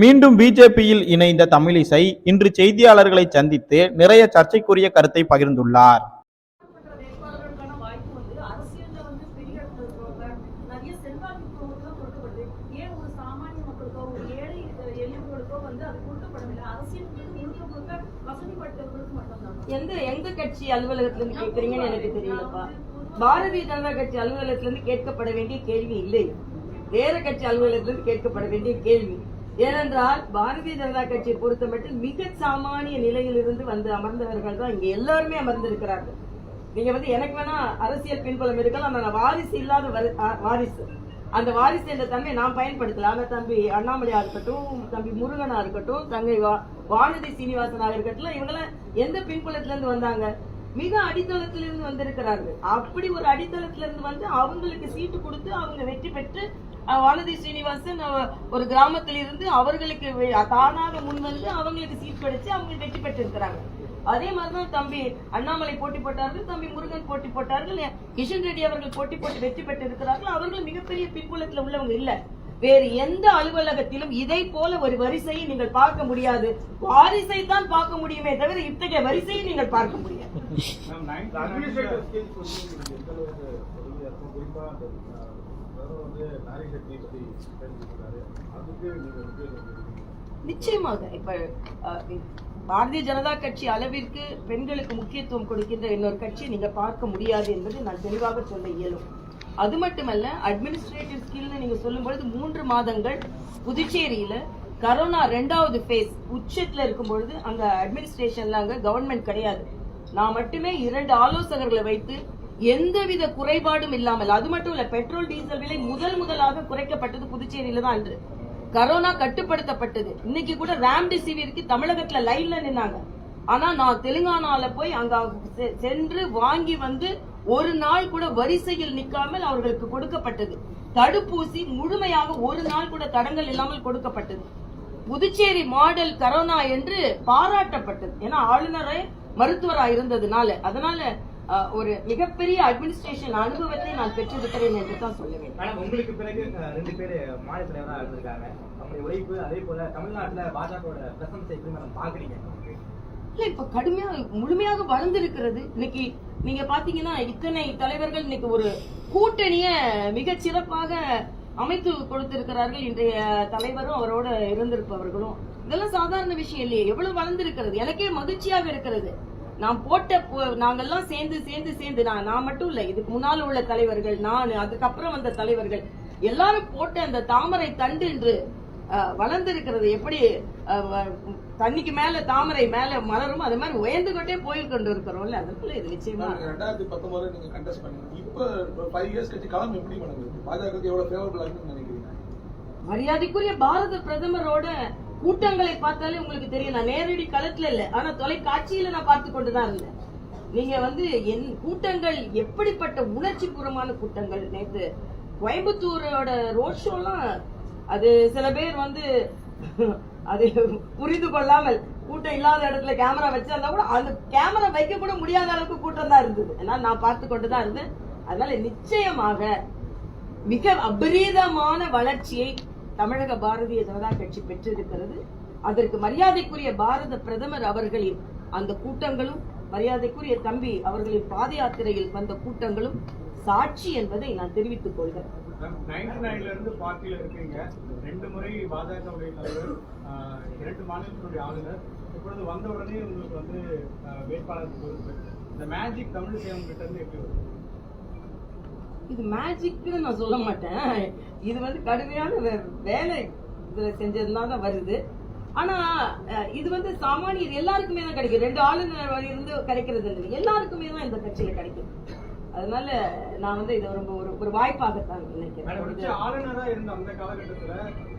மீண்டும் பிஜேபியில் இணைந்த தமிழிசை இன்று செய்தியாளர்களை சந்தித்து நிறைய சர்ச்சைக்குரிய கருத்தை பகிர்ந்துள்ளார். எந்த எந்த கட்சி அலுவலகத்துல இருந்து எனக்கு தெரியலப்பா. பாரதிய ஜனதா கட்சி அலுவலகத்திலிருந்து கேட்கப்பட வேண்டிய கேள்வி இல்லை. வேற கட்சி அலுவலகத்துல கேட்கப்பட வேண்டிய கேள்வி. ஏனென்றால் பாரதிய ஜனதா கட்சியை பொறுத்தமட்டில் மிக சாமானிய நிலையிலிருந்து வந்து அமர்ந்தவர்கள் தான் இங்க எல்லாருமே அமர்ந்திருக்கிறார்கள். நீங்க வந்து எனக்கு வேணா அரசியல் பின்புலம் இருக்கலாம் ஆனா நான் வாரிசு இல்லாத அ- வாரிசு. அந்த வாரிசு என்ற தன்மை நான் பயன்படுத்தல. ஆனா தம்பி அண்ணாமலையா இருக்கட்டும் தம்பி முருகனா இருக்கட்டும் தங்கை வா- வானதி சீனிவாசனாக இருக்கட்டும் இவங்கெல்லாம் எந்த பின்புலத்துல இருந்து வந்தாங்க? மிக அடித்தளத்திலிருந்து வந்திருக்கிறார்கள். அப்படி ஒரு அடித்தளத்திலிருந்து வந்து அவங்களுக்கு சீட்டு கொடுத்து அவங்க வெற்றி பெற்று வானதி ஸ்ரீனிவாசன் ஒரு கிராமத்தில் இருந்து அவர்களுக்கு தானாக முன் வந்து அவங்களுக்கு சீட் கிடைச்சு அவங்க வெற்றி பெற்று இருக்கிறாங்க அதே மாதிரிதான் தம்பி அண்ணாமலை போட்டி போட்டார்கள் தம்பி முருகன் போட்டி போட்டார்கள் கிஷன் ரெட்டி அவர்கள் போட்டி போட்டு வெற்றி பெற்று இருக்கிறார்கள் அவர்கள் மிகப்பெரிய பின்புலத்தில் உள்ளவங்க இல்லை. வேறு எந்த அலுவலகத்திலும் இதை போல ஒரு வரிசையை நீங்கள் பார்க்க முடியாது. வாரிசை தான் பார்க்க முடியுமே தவிர இத்தகைய வரிசையை நீங்கள் பார்க்க முடியாது. நிச்சயமாக. இப்ப பாரதிய ஜனதா கட்சி அளவிற்கு பெண்களுக்கு முக்கியத்துவம் கொடுக்கின்ற இன்னொரு கட்சியை நீங்க பார்க்க முடியாது என்பது நான் தெளிவாக சொல்ல இயலும். அது மட்டுமல்ல அட்மினிஸ்ட்ரேட்டிவ் ஸ்கில்னு நீங்க சொல்லும்பொழுது மூன்று மாதங்கள் புதுச்சேரியில கரோனா ரெண்டாவது ஃபேஸ் உச்சத்தில் இருக்கும் பொழுது அங்க அட்மினிஸ்ட்ரேஷன்ல அங்க கவர்மெண்ட் கிடையாது. நான் மட்டுமே இரண்டு ஆலோசகர்களை வைத்து எந்தவித குறைபாடும் இல்லாமல் அது மட்டும் இல்ல பெட்ரோல் டீசல் விலை முதல் முதலாக குறைக்கப்பட்டது புதுச்சேரியில தான் அன்று. கரோனா கட்டுப்படுத்தப்பட்டது. இன்னைக்கு கூட ராம்டெசிவிருக்கு தமிழகத்துல லைன்ல நின்னாங்க. ஆனா நான் தெலுங்கானால போய் அங்க செ- சென்று வாங்கி வந்து ஒரு நாள் கூட வரிசையில் நிக்காமல் அவர்களுக்கு கொடுக்கப்பட்டது. தடுப்பூசி முழுமையாக ஒரு நாள் கூட தடங்கள் இல்லாமல் கொடுக்கப்பட்டது. புதுச்சேரி மாடல் கரோனா என்று பாராட்டப்பட்டது. ஏன்னா ஆளுநரே மருத்துவராக இருந்ததுனால. அதனால ஒரு மிகப்பெரிய அட்மினிஸ்ட்ரேஷன் அனுபவத்தை நான் பெற்றிருக்கிறேன் என்று தான் சொல்ல வேண்டும். மேடம் உங்களுக்கு பிறகு ரெண்டு பேர் மாநில தலைவராக இருந்திருக்காங்க. நம்முடைய உழைப்பு அதே போல தமிழ்நாட்டுல பாஜகவோட பிரசன்ஸை எப்படி மேடம் பாக்குறீங்க நாட்டுல இப்ப கடுமையா முழுமையாக வளர்ந்திருக்கிறது. இன்னைக்கு நீங்க பாத்தீங்கன்னா இத்தனை தலைவர்கள் இன்னைக்கு ஒரு கூட்டணிய மிக சிறப்பாக அமைத்து கொடுத்திருக்கிறார்கள். இன்றைய தலைவரும் அவரோட இருந்திருப்பவர்களும். இதெல்லாம் சாதாரண விஷயம் இல்லையே. எவ்வளவு வளர்ந்திருக்கிறது. எனக்கே மகிழ்ச்சியாக இருக்கிறது. நான் போட்ட நாங்கெல்லாம் சேர்ந்து சேர்ந்து சேர்ந்து நான் நான் மட்டும் இல்ல இதுக்கு முன்னால் உள்ள தலைவர்கள் நான் அதுக்கப்புறம் வந்த தலைவர்கள் எல்லாரும் போட்ட அந்த தாமரை தண்டு என்று வளர்ந்திருக்கிறது. எப்படி வ- தண்ணிக்கு மேல தாமரை மேல மலரும் அது மாதிரி உயர்ந்து கொண்டே போய் கொண்டு இருக்கிறோம்ல அதுக்குள்ள இது நிச்சயமா. ரெண்டாயிரத்தி பத்தொன்பதுல நீங்க கண்டெஸ்ட் பண்ணீங்க இப்ப ஃபைவ் இயர்ஸ் கழிச்சு களம் எப்படி மேடம் இருக்கு பாஜக எவ்வளவு ஃபேவரபிளா நினைக்கிறீங்க? மரியாதைக்குரிய பாரத பிரதமரோட கூட்டங்களை பார்த்தாலே உங்களுக்கு தெரியும். நான் நேரடி களத்துல இல்ல ஆனா தொலைக்காட்சியில நான் பார்த்து கொண்டுதான் இருந்தேன். நீங்க வந்து என் கூட்டங்கள் எப்படிப்பட்ட உணர்ச்சி பூர்வமான கூட்டங்கள்? நேத்து கோயம்புத்தூரோட ரோட் ஷோலாம் அது சில பேர் வந்து அது புரிந்து கொள்ளாமல் கூட்டம் இல்லாத இடத்துல கேமரா வச்சிருந்தா கூட அந்த கேமரா வைக்க கூட முடியாத அளவுக்கு கூட்டம் தான் இருந்தது. ஏன்னா நான் பார்த்து கொண்டுதான் இருந்தேன். அதனால நிச்சயமாக மிக அபரீதமான வளர்ச்சியை தமிழக பாரதிய ஜனதா கட்சி பெற்றிருக்கிறது. அதற்கு மரியாதைக்குரிய பாரத பிரதமர் அவர்களின் அந்த கூட்டங்களும் மரியாதைக்குரிய தம்பி அவர்களின் பாத யாத்திரையில் வந்த கூட்டங்களும் சாட்சி என்பதை நான் தெரிவித்துக் கொள்கிறேன். நைன்டி நைன்ல இருந்து பார்ட்டியில இருக்கீங்க. ரெண்டு முறை பாஜகவுடைய தலைவர் இரண்டு மாநிலத்தினுடைய ஆளுநர். இப்பொழுது வந்த உடனே உங்களுக்கு வந்து வேட்பாளர் பொறுப்பு. இந்த மேஜிக் தமிழ் சேவன் கிட்ட இருந்து எப்படி வரும்? இது மேஜிக்னு நான் சொல்ல மாட்டேன். இது வந்து கடுமையான வே- வேலை இதுல செஞ்சதுனால தான் வருது. ஆனா இது வந்து சாமானியர் எல்லாருக்குமே தான் கிடைக்கும். ரெண்டு ஆளுநர் இருந்து கிடைக்கிறது இல்லை. எல்லாருக்குமே தான் இந்த கட்சியில கிடைக்கும். அதனால நான் வந்து இதை ரொம்ப ஒரு ஒரு வாய்ப்பாகத்தான் நினைக்கிறேன். வச்சு இது- ஆளுநரா இருந்த அந்த காலகட்டத்துல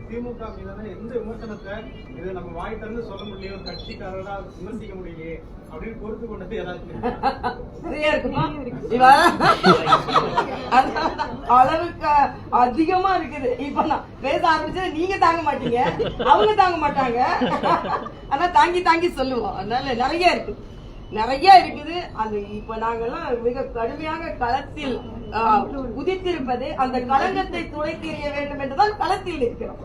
திமுக மீதான எந்த விமர்சனத்தை இது நம்ம வாய் திறந்து சொல்ல முடியல ஒரு கட்சிக்காரரா விமர்சிக்க முடியலையே அப்படின்னு பொறுத்து கொண்டது ஏதாச்சும் இருக்குமா? அளவுக்கு அதிகமா இருக்குது. இப்ப நான் பேச ஆரம்பிச்சா நீங்க தாங்க மாட்டீங்க. அவங்க தாங்க மாட்டாங்க. ஆனா தாங்கி தாங்கி சொல்லுவோம். அதனால நிறைய இருக்கு. நிறைய இருக்குது. அந்த இப்ப நாங்கெல்லாம் மிக கடுமையாக களத்தில் உதித்திருப்பது அந்த களங்கத்தை துளை தெரிய வேண்டும் என்றுதான் களத்தில் இருக்கிறோம்.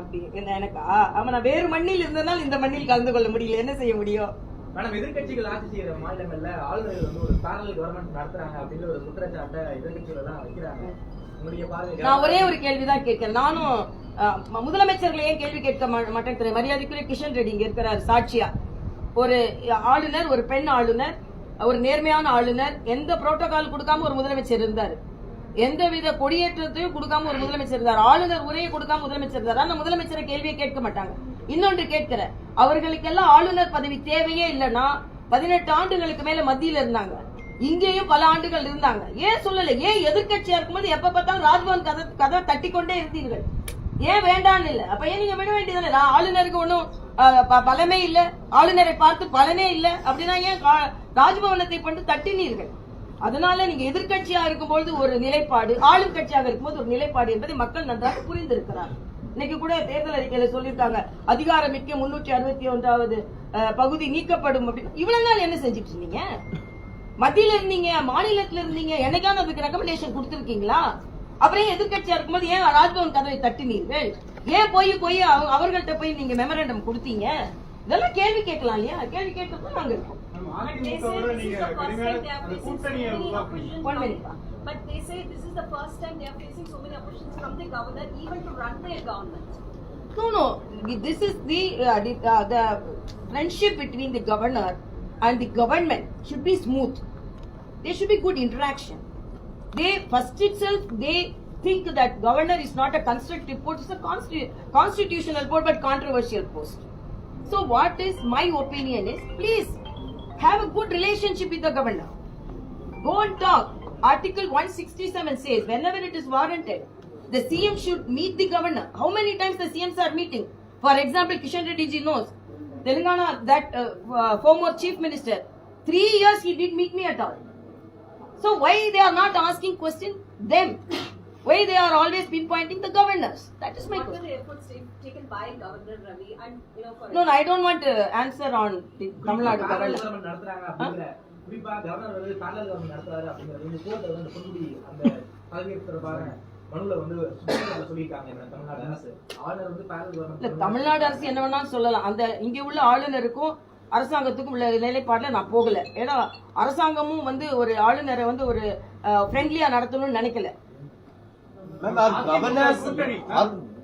அப்படி என்ன எனக்கா? அவன் நான் வேறு மண்ணில் இருந்தனால் இந்த மண்ணில் கலந்து கொள்ள முடியல. என்ன செய்ய முடியும்? மேடம் எதிர்க்கட்சிகள் ஆட்சி செய்யற மாநிலங்கள்ல ஆளுநர்கள் வந்து ஒரு பேரல் கவர்மெண்ட் நடத்துறாங்க அப்படின்ற ஒரு குற்றச்சாட்டை எதிர்க்கட்சிகள் தான் வைக்கிறாங்க. நான் ஒரே ஒரு கேள்விதான் கேட்கிறேன். நானும் முதலமைச்சர்களையே முதலமைச்சர்களை ஏன் கேள்வி கேட்க மாட்டேன் மாட்டேங்கிறேன் மரியாதைக்குரிய கிஷன் ரெட்டி இங்க இருக்கிறார் சாட்சியா. ஒரு ஆளுநர் ஒரு பெண் ஆளுநர் ஒரு நேர்மையான ஆளுநர் எந்த புரோட்டோகால் கொடுக்காம ஒரு முதலமைச்சர் இருந்தார்? எந்த வித கொடியேற்றத்தையும் கொடுக்காம ஒரு முதலமைச்சர் இருந்தார்? ஆளுநர் உரையை கொடுக்காம முதலமைச்சர் இருந்தார்? ஆனா முதலமைச்சரை கேள்வியை கேட்க மாட்டாங்க. இன்னொன்று கேட்கிற அவர்களுக்கெல்லாம் ஆளுநர் பதவி தேவையே இல்லைன்னா பதினெட்டு ஆண்டுகளுக்கு மேல மத்தியில இருந்தாங்க. இங்கேயும் பல ஆண்டுகள் இருந்தாங்க. ஏன் சொல்லல? ஏன் எதிர்க்கட்சியா இருக்கும்போது எப்ப பார்த்தாலும் ராஜ்பவன் கதை கதை தட்டி கொண்டே இருந்தீர்கள்? ஏன் வேண்டான்னு இல்ல? அப்ப ஏன் நீங்க விட வேண்டியதானே நான் ஆளுநருக்கு ஒன்னும் பலமே இல்ல. ஆளுநரை பார்த்து பலனே இல்ல. அப்படின்னா ஏன் கா- ராஜ்பவனத்தை கொண்டு தட்டினீர்கள்? அதனால நீங்க எதிர்க்கட்சியா இருக்கும்போது ஒரு நிலைப்பாடு ஆளும் கட்சியாக இருக்கும்போது ஒரு நிலைப்பாடு என்பதை மக்கள் நன்றாக புரிந்திருக்கிறார். இன்னைக்கு கூட தேர்தல் அறிக்கையில சொல்லியிருக்காங்க அதிகாரமிக்க முன்னூற்றி அறுபத்தி ஒன்றாவது அஹ், பகுதி நீக்கப்படும் அப்படின்னு. இவ்வளவு நாள் என்ன செஞ்சுட்டு இருந்தீங்க? மத்தியில இருந்தீங்க மாநிலத்துல இருந்தீங்க என்னைக்காவது அதுக்கு ரெக்கமெண்டேஷன் கொடுத்திருக்கீங்களா அப்புறம் ஏன் எதிர்க்கட்சியா இருக்கும்போது ஏன் ராஜ்பவன் கதவை தட்டினீர்கள் ஏன் போய் போய் அவ- அவர்கள்ட்ட போய் நீங்க மெமரண்டம் கொடுத்தீங்க இதெல்லாம் கேள்வி கேட்கலாம் இல்லையா கேள்வி கேட்கறதுக்கு நாங்க இருக்கோம் மேம், But they say அதிமுகவோட this is நீங்க the first கடுமையான time they are அந்த facing so கூட்டணியை many உருவாக்குனீங்க opposition One from- minute, ma'am. But they say this is the first time they are facing so many oppositions from the governor even to run their government. No, no. This is the uh, the, uh, the friendship between the governor and the government should be smooth. There should be good interaction. They first itself they think that governor is not a constructive post; it's a consti- constitutional post, but controversial post. So, what is my opinion is, please have a good relationship with the governor. Go and talk. Article 167 says whenever it is warranted, the CM should meet the governor. How many times the CMs are meeting? For example, Kishan Reddy ji knows. Telangana, that uh, uh, former chief minister, three years he didn't meet me at all. So why they are not asking question them? Why they are always pinpointing the governors? That is my What were question. the efforts ta- taken by Governor Ravi and you know for No, no, I don't want to answer on the Tamil Nadu barrel governor. Government நடத்துறாங்க அப்படிங்கிற குறிப்பா governor வந்து barrel government நடத்துறாரு அப்படிங்கிறது வந்து கோர்ட்ல வந்து பொன்முடி அந்த பதவியேற்பு தொடர்பாக மனுல வந்து சுப்ரீம் கோர்ட்ல சொல்லியிருக்காங்க இந்த தமிழ்நாடு அரசு ஆளுநர் வந்து பேரல் இல்ல கவர்மெண்ட் தமிழ்நாடு அரசு என்ன வேணாலும் சொல்லலாம் அந்த இங்க உள்ள ஆளுநருக்கும் அரசாங்கத்துக்கும் உள்ள நிலைப்பாடுல நான் போகல. ஏன்னா அரசாங்கமும் வந்து ஒரு ஆளுநரை வந்து ஒரு ஃப்ரெண்ட்லியா நடத்தணும்னு நினைக்கல.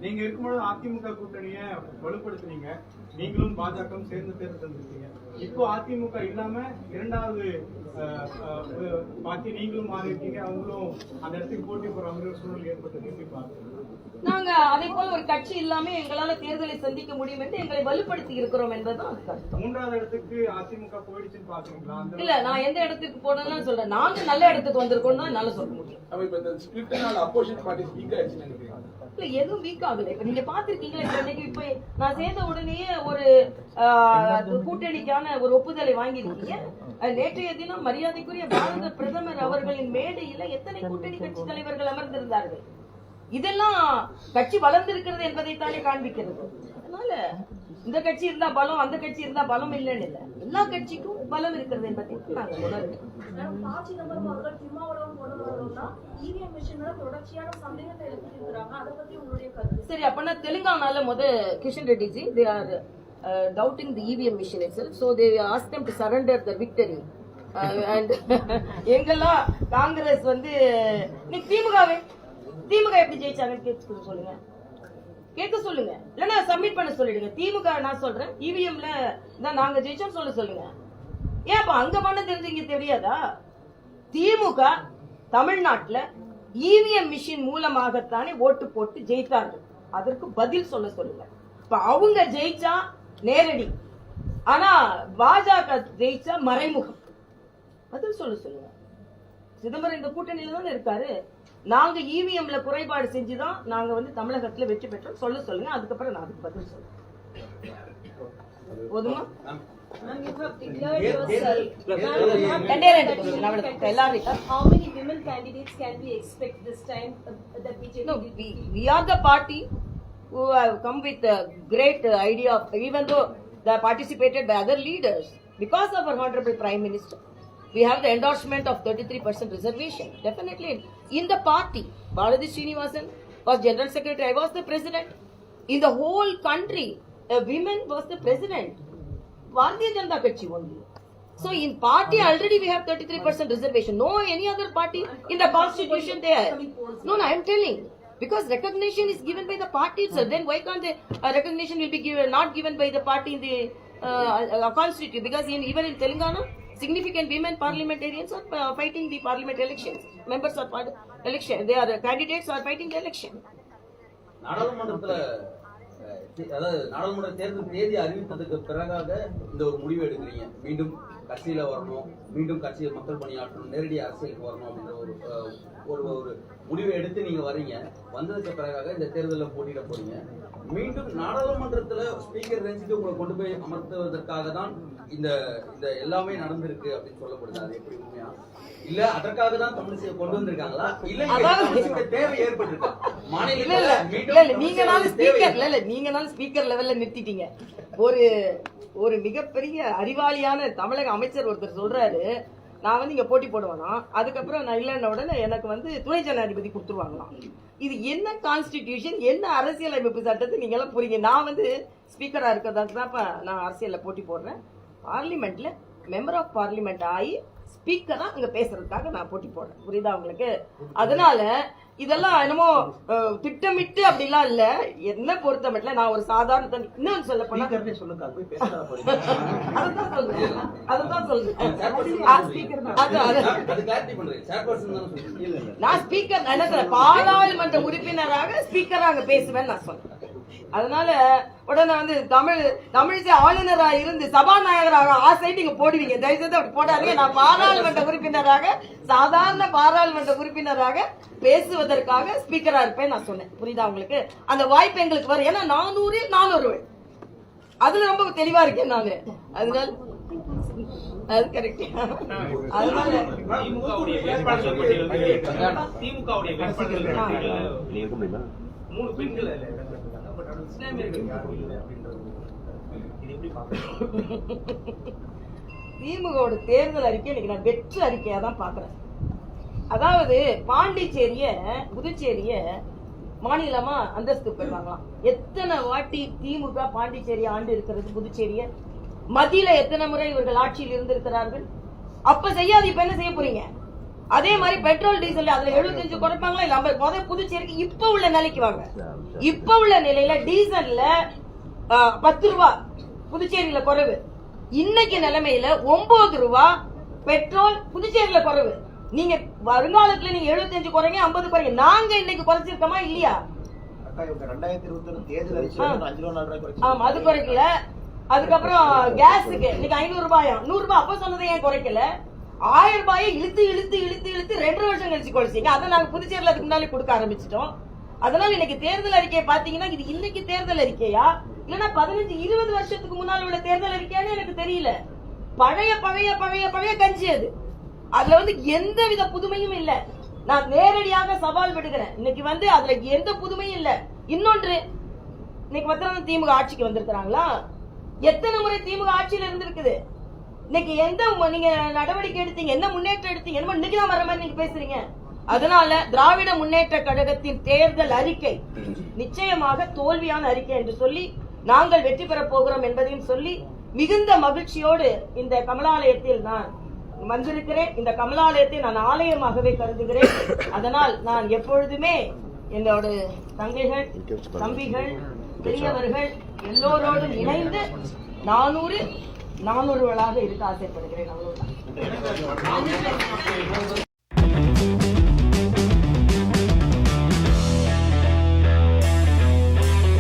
நீங்க இருக்கும்போது அதிமுக கூட்டணிய வலுப்படுத்துனீங்க. நீங்களும் பாஜகவும் சேர்ந்து தேர்தல் தந்திருக்கீங்க இப்போ அதிமுக இல்லாம இரண்டாவது பார்ட்டி நீங்களும் மாறி இருக்கீங்க அவங்களும் அந்த இடத்துக்கு போட்டி போற ஒரு சூழல் ஏற்பட்டது எப்படி பாக்குறீங்க நாங்க அதை போல ஒரு கட்சி இல்லாம எங்களால தேர்தலை சந்திக்க முடியும் என்று எங்களை வலுப்படுத்தி இருக்கிறோம் என்பதுதான். மூன்றாவது இடத்துக்கு அதிமுக போயிடுச்சுன்னு பாக்குறீங்களா இல்ல நான் எந்த இடத்துக்கு போனேன்னு சொல்றேன். நாங்க நல்ல இடத்துக்கு வந்திருக்கோம் தான் என்னால சொல்ல முடியும். இல்ல எதுவும் வீக் ஆகல. இப்ப நீங்க பாத்திருக்கீங்களா? இன்னைக்கு இப்ப நான் சேர்ந்த உடனேயே ஒரு ஆஹ், கூட்டணிக்கான ஒரு ஒப்புதலை வாங்கியிருக்கீங்க. அஹ், நேற்றைய தினம் மரியாதைக்குரிய பாரத பிரதமர் அவர்களின் மேடையில எத்தனை கூட்டணி கட்சி தலைவர்கள் அமர்ந்திருந்தார்கள்? இதெல்லாம் கட்சி வளர்ந்திருக்கிறது என்பதைத்தானே காண்பிக்கிறது. அதனால இந்த கட்சி இருந்தா பலம் அந்த கட்சி இருந்தா பலம் இல்லைன்னு இல்ல. எல்லா கட்சிக்கும் பலம் இருக்கிறது என்பதை நாங்க உணர்கிறோம். மேடம் ப. சிதம்பரம் அவர்கள் திருமாவளவன் கொண்டு வரணும்னா இவிஎம் மிஷின் மேல தொடர்ச்சியான சந்தேகத்தை எழுப்பிட்டு இருக்கிறாங்க அதை பத்தி உங்களுடைய கருத்து? சரி அப்பனா தெலுங்கானால முத Kishan Reddy ji they are doubting the EVM machine itself so they ask them to surrender the victory and எங்கெல்லாம் காங்கிரஸ் வந்து நீ திமுகவே? திமுக எப்படி ஜெயிச்சாங்கன்னு கேட்க சொல்லுங்க. கேட்க சொல்லுங்க. இல்லைன்னா சப்மிட் பண்ண சொல்லிடுங்க. திமுக நான் சொல்றேன் இவிஎம்ல தான் நாங்க ஜெயிச்சோம் சொல்ல சொல்லுங்க. ஏன் அப்ப அங்க பண்ண தெரிஞ்சு இங்க தெரியாதா? திமுக தமிழ்நாட்டுல இவிஎம் மிஷின் மூலமாகத்தானே ஓட்டு போட்டு ஜெயித்தார்கள். அதற்கு பதில் சொல்ல சொல்லுங்க. இப்ப அவங்க ஜெயிச்சா நேரடி. ஆனா பாஜக ஜெயிச்சா மறைமுகம். பதில் சொல்ல சொல்லுங்க. சிதம்பரம் இந்த கூட்டணியில தானே இருக்காரு நாங்க இவிஎம்ல குறைபாடு செஞ்சுதான் நாங்க வந்து தமிழகத்துல வெற்றி பெற்றோம் சொல்ல சொல்லுங்க அதுக்கப்புறம் நான் அதுக்கு பதில் சொல்றேன் போதுமா Ma'am, you have declared yourself. Ma'am, you have ரெண்டே ரெண்டு declared question. நான் yourself. எல்லாரும் How many women candidates can we expect this time uh, that BJP No, will we, we are the party who have come with a great uh, idea of, even though they are participated by other leaders, because of our Honorable Prime Minister, we have the endorsement of 33% reservation. Definitely, in the party. Balaji Srinivasan was general secretary. I was the president. In the whole country, a woman was the president. Bharatiya Janata Kachhi only. So in party already we have 33% reservation. No any other party in the constitution there. No, no, I am telling. Because recognition is given by the party itself. Then why can't the uh, recognition will be given not given by the party in the uh, uh, constitution? Because in, even in Telangana, significant women parliamentarians are uh, fighting the parliament elections. Members are part election. They are uh, candidates are fighting the election. நாடாளுமன்றத்துல அதாவது நாடாளுமன்ற தேர்தல் தேதி அறிவித்ததுக்கு பிறகாக இந்த ஒரு முடிவு எடுக்கிறீங்க மீண்டும் கட்சியில வரணும் மீண்டும் கட்சியில் மக்கள் பணியாற்றணும் நேரடி அரசியலுக்கு வரணும் அப்படின்ற ஒரு ஒரு ஒரு முடிவை எடுத்து நீங்க வர்றீங்க வந்ததுக்கு பிறகாக இந்த தேர்தலில் போட்டியிட போறீங்க. மீண்டும் நாடாளுமன்றத்துல ஸ்பீக்கர் ரேஞ்சுக்கு உங்களை கொண்டு போய் அமர்த்துவதற்காக தான் இந்த இந்த எல்லாமே நடந்திருக்கு அப்படின்னு சொல்லப்படுது. அது எப்படி உண்மையா? இல்ல அதற்காக தான் தமிழிசையை கொண்டு வந்திருக்காங்களா? இல்ல தேவை ஏற்பட்டிருக்கா. இல்ல மாநிலத்துல இல்ல இல்ல இல்ல நீங்க நாளும் தமிழிசைக்கு தேவை ஸ்பீக்கர் இல்ல. இல்ல ஸ்பீக்கர் லெவல்ல நிறுத்திட்டீங்க. ஒரு ஒரு மிகப்பெரிய அறிவாளியான தமிழக அமைச்சர் ஒருத்தர் சொல்றாரு நான் வந்து இங்க போட்டி போடுவேனா? அதுக்கப்புறம் நான் இல்லைன்ன உடனே எனக்கு வந்து துணை ஜனாதிபதி கொடுத்துருவாங்களாம். இது என்ன கான்ஸ்டிடியூஷன் என்ன அரசியலமைப்பு சட்டத்தை நீங்க எல்லாம் புரியுங்க நான் வந்து ஸ்பீக்கரா இருக்கிறதா தான் நான் அரசியல்ல போட்டி போடுறேன். பார்லிமெண்ட்ல மெம்பர் ஆஃப் பார்லிமெண்ட் ஆகி ஸ்பீக்கரா அங்க பேசுறதுக்காக நான் போட்டி போடுறேன். புரியுதா உங்களுக்கு? அதனால இதெல்லாம் என்னமோ திட்டமிட்டு அப்படிலாம் இல்ல. என்ன பொறுத்த மட்டும் நான் ஒரு சாதாரண தனி- இன்னும் சொல்ல போனா அதுதான் சொல்றேன். அதுதான் சொல்றேன். நான் ஸ்பீக்கர் நான் என்ன சொல்றேன் பாராளுமன்ற உறுப்பினராக ஸ்பீக்கரா அங்க பேசுவேன் நான் சொன்னேன் அதனால உடனே வந்து தமிழ் தமிழிசை ஆளுநரா இருந்து சபாநாயகராக ஆசைட்டு நீங்க போடுவீங்க. தயவுசெய்து அப்படி போடாதீங்க. நான் பாராளுமன்ற உறுப்பினராக சாதாரண பாராளுமன்ற உறுப்பினராக பேசுவதற்காக ஸ்பீக்கரா இருப்பேன் நான் சொன்னேன். புரியுதா உங்களுக்கு? அந்த வாய்ப்பு எங்களுக்கு வரும். ஏன்னா நானூறில் நானூறு. அதுல ரொம்ப தெளிவா இருக்கேன் நாங்க அதனால அது கரெக்ட் அதனால மூணு பெண்கள் திமுகவோட தேர்தல் அறிக்கை இன்னைக்கு நான் வெற்று அறிக்கையா தான் பாக்குறேன் அதாவது பாண்டிச்சேரிய புதுச்சேரிய மாநிலமா அந்தஸ்து பெறுவாங்களாம். எத்தனை வாட்டி திமுக பாண்டிச்சேரி ஆண்டு இருக்கிறது புதுச்சேரிய? மத்தியில எத்தனை முறை இவர்கள் ஆட்சியில் இருந்திருக்கிறார்கள்? அப்ப செய்யாது இப்ப என்ன செய்ய போறீங்க? அதே மாதிரி பெட்ரோல் டீசல் அதுல 75 குறைப்பாங்களா? இல்ல நம்ம முத புதுச்சேரிக்கு இப்ப உள்ள நிலைக்கு வாங்க. இப்ப உள்ள நிலையில டீசல்ல பத்து ரூபா புதுச்சேரியில குறைவு. இன்னைக்கு நிலைமையில ஒன்பது ரூபா பெட்ரோல் புதுச்சேரியில குறைவு. நீங்க வருங்காலத்துல நீங்க 75 குறைங்க 50 குறைங்க. நாங்க இன்னைக்கு குறைச்சிருக்கோமா? இல்லையா? ஆமா அது குறைக்கல. அதுக்கப்புறம் கேஸுக்கு இன்னைக்கு ஐநூறு ரூபாயா? நூறு ரூபாய் அப்ப சொன்னதை ஏன் குறைக்கல? ஆயிரம் ரூபாயை இழுத்து இழுத்து இழுத்து இழுத்து ரெண்டு வருஷம் கழிச்சு குறைச்சிங்க அதை நாங்கள் புதுச்சேரியில் அதுக்கு முன்னாலே கொடுக்க ஆரம்பிச்சிட்டோம். அதனால இன்னைக்கு தேர்தல் அறிக்கையை பாத்தீங்கன்னா இது இன்னைக்கு தேர்தல் அறிக்கையா? இல்லன்னா பதினஞ்சு இருபது வருஷத்துக்கு முன்னால் உள்ள தேர்தல் அறிக்கையான்னு எனக்கு தெரியல. பழைய பழைய பழைய பழைய கஞ்சி அது. அதுல வந்து எந்த வித புதுமையும் இல்ல. நான் நேரடியாக சவால் விடுகிறேன். இன்னைக்கு வந்து அதுல எந்த புதுமையும் இல்ல. இன்னொன்று இன்னைக்கு மத்திரம் திமுக ஆட்சிக்கு வந்திருக்கிறாங்களா? எத்தனை முறை திமுக ஆட்சியில இருந்திருக்குது? இன்னைக்கு எந்த நீங்க நடவடிக்கை எடுத்தீங்க என்ன முன்னேற்றம் எடுத்தீங்க என்னமோ இன்னைக்கு தான் வர மாதிரி நீங்க பேசுறீங்க. அதனால திராவிட முன்னேற்ற கழகத்தின் தேர்தல் அறிக்கை நிச்சயமாக தோல்வியான அறிக்கை என்று சொல்லி நாங்கள் வெற்றி பெறப் போகிறோம் என்பதையும் சொல்லி மிகுந்த மகிழ்ச்சியோடு இந்த கமலாலயத்தில் நான் வந்திருக்கிறேன். இந்த கமலாலயத்தை நான் ஆலயமாகவே கருதுகிறேன். அதனால் நான் எப்பொழுதுமே என்னோட தங்கைகள் தம்பிகள் பெரியவர்கள் எல்லோரோடும் இணைந்து நானூறு நானூறுகளாக இருக்க ஆசைப்படுகிறேன் அவ்வளவுதான்.